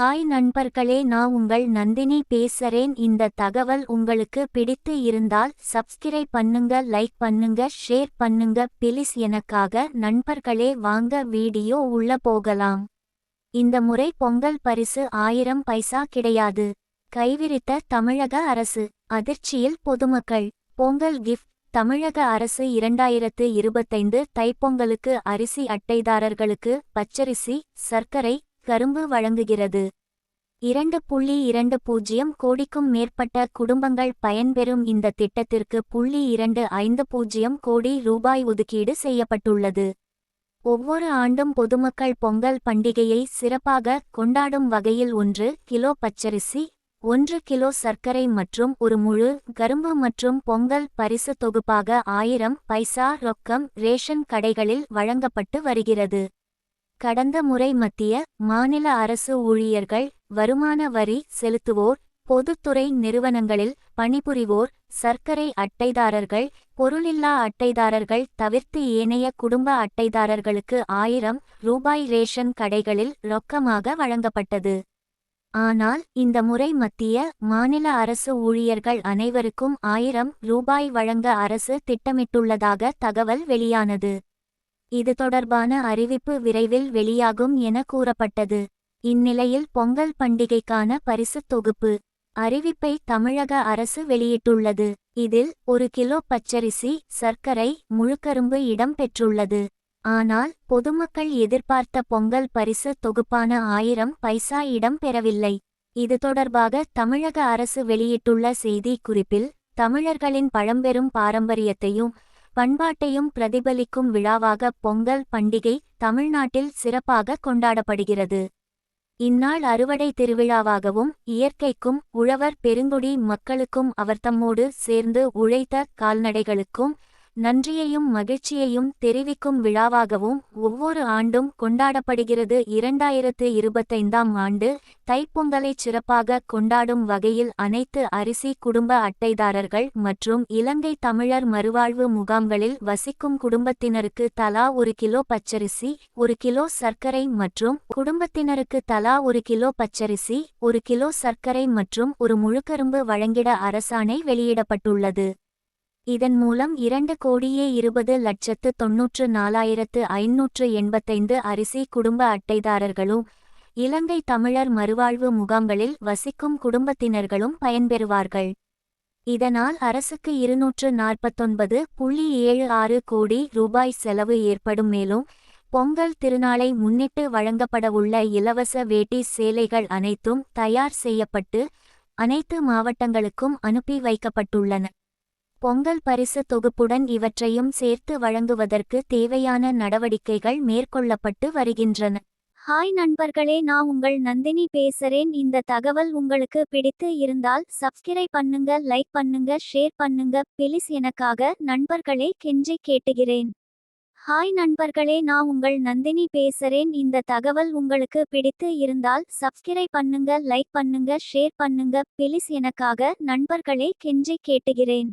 Hi நண்பர்களே நான் உங்கள் நந்தினி பேசுறேன். இந்த தகவல் உங்களுக்கு பிடித்து இருந்தால் சப்ஸ்கிரைப் பண்ணுங்க லைக் பண்ணுங்க ஷேர் பண்ணுங்க. பிலிஸ் எனக்காக நண்பர்களே வாங்க வீடியோ உள்ள போகலாம். இந்த முறை பொங்கல் பரிசு ஆயிரம் பைசா கிடையாது. கைவிரித்த தமிழக அரசு அதிர்ச்சியில் பொதுமக்கள். பொங்கல் கிஃப்ட் தமிழக அரசு இரண்டாயிரத்து இருபத்தைந்து தைப்பொங்கலுக்கு அரிசி அட்டைதாரர்களுக்கு பச்சரிசி சர்க்கரை கரும்பு வழங்குகிறது. இரண்டு புள்ளி இரண்டு பூஜ்ஜியம் கோடிக்கும் மேற்பட்ட குடும்பங்கள் பயன்பெறும் இந்த திட்டத்திற்கு புள்ளி இரண்டு ஐந்து பூஜ்ஜியம் கோடி ரூபாய் ஒதுக்கீடு செய்யப்பட்டுள்ளது. ஒவ்வொரு ஆண்டும் பொதுமக்கள் பொங்கல் பண்டிகையை சிறப்பாக கொண்டாடும் வகையில் ஒன்று கிலோ பச்சரிசி ஒன்று கிலோ சர்க்கரை மற்றும் ஒரு முழு கரும்பு மற்றும் பொங்கல் பரிசு தொகுப்பாக ஆயிரம் பைசா ரொக்கம் ரேஷன் கடைகளில் வழங்கப்பட்டு வருகிறது. கடந்த முறை மத்திய மாநில அரசு ஊழியர்கள் வருமான வரி செலுத்துவோர் பொதுத்துறை நிறுவனங்களில் பணிபுரிவோர் சர்க்கரை அட்டைதாரர்கள் பொருளில்லா அட்டைதாரர்கள் தவிர்த்து ஏனைய குடும்ப அட்டைதாரர்களுக்கு ஆயிரம் ரூபாய் ரேஷன் கடைகளில் ரொக்கமாக வழங்கப்பட்டது. ஆனால் இந்த முறை மத்திய மாநில அரசு ஊழியர்கள் அனைவருக்கும் ஆயிரம் ரூபாய் வழங்க அரசு திட்டமிட்டுள்ளதாக தகவல் வெளியானது. இது தொடர்பான அறிவிப்பு விரைவில் வெளியாகும் என கூறப்பட்டது. இந்நிலையில் பொங்கல் பண்டிகைக்கான பரிசுத் தொகுப்பு அறிவிப்பை தமிழக அரசு வெளியிட்டுள்ளது. இதில் ஒரு கிலோ பச்சரிசி சர்க்கரை முழுக்கரும்பு இடம் பெற்றுள்ளது. ஆனால் பொதுமக்கள் எதிர்பார்த்த பொங்கல் பரிசு தொகுப்பான ஆயிரம் பைசா இடம் பெறவில்லை. இது தொடர்பாக தமிழக அரசு வெளியிட்டுள்ள செய்தி குறிப்பில் தமிழர்களின் பழம்பெரும் பாரம்பரியத்தையும் பண்பாட்டையும் பிரதிபலிக்கும் விழாவாக பொங்கல் பண்டிகை தமிழ்நாட்டில் சிறப்பாக கொண்டாடப்படுகிறது. இந்நாள் அறுவடை திருவிழாவாகவும் இயற்கைக்கும் உழவர் பெருங்குடி மக்களுக்கும் அவர்தம்மோடு சேர்ந்து உழைத்த கால்நடைகளுக்கும் நன்றியையும் மகிழ்ச்சியையும் தெரிவிக்கும் விழாவாகவும் ஒவ்வொரு ஆண்டும் கொண்டாடப்படுகிறது. இரண்டாயிரத்து இருபத்தைந்தாம் ஆண்டு தைப்பொங்கலை சிறப்பாக கொண்டாடும் வகையில் அனைத்து அரிசி குடும்ப அட்டைதாரர்கள் மற்றும் இலங்கை தமிழர் மறுவாழ்வு முகாம்களில் வசிக்கும் குடும்பத்தினருக்கு தலா ஒரு கிலோ பச்சரிசி ஒரு கிலோ சர்க்கரை மற்றும் குடும்பத்தினருக்கு தலா ஒரு கிலோ பச்சரிசி ஒரு கிலோ சர்க்கரை மற்றும் ஒரு முழுக்கரும்பு வழங்கிட அரசாணை வெளியிடப்பட்டுள்ளது. இதன் மூலம் இரண்டு கோடியே இருபது லட்சத்து தொன்னூற்று நாலாயிரத்து ஐநூற்று எண்பத்தைந்து அரிசி குடும்ப அட்டைதாரர்களும் இலங்கை தமிழர் மறுவாழ்வு முகாம்களில் வசிக்கும் குடும்பத்தினர்களும் பயன்பெறுவார்கள். இதனால் அரசுக்கு இருநூற்று நாற்பத்தொன்பது புள்ளி ஏழு ஆறு கோடி ரூபாய் செலவு ஏற்படும் மேலும் பொங்கல் திருநாளை முன்னிட்டு வழங்கப்படவுள்ள இலவச வேட்டி சேலைகள் அனைத்தும் தயார் செய்யப்பட்டு அனைத்து மாவட்டங்களுக்கும் அனுப்பி வைக்கப்பட்டுள்ளன. பொங்கல் பரிசு தொகுப்புடன் இவற்றையும் சேர்த்து வழங்குவதற்கு தேவையான நடவடிக்கைகள் மேற்கொள்ளப்பட்டு வருகின்றன. ஹாய் நண்பர்களே நான் உங்கள் நந்தினி பேசுறேன். இந்த தகவல் உங்களுக்கு பிடித்து இருந்தால் சப்ஸ்கிரைப் பண்ணுங்க லைக் பண்ணுங்க ஷேர் பண்ணுங்க. பிளீஸ் எனக்காக நண்பர்களே கெஞ்சி கேட்டுகிறேன். ஹாய் நண்பர்களே நான் உங்கள் நந்தினி பேசுறேன். இந்த தகவல் உங்களுக்கு பிடித்து இருந்தால் சப்ஸ்கிரைப் பண்ணுங்க லைக் பண்ணுங்க ஷேர் பண்ணுங்க. பிளீஸ் எனக்காக நண்பர்களே கெஞ்சி கேட்டுகிறேன்.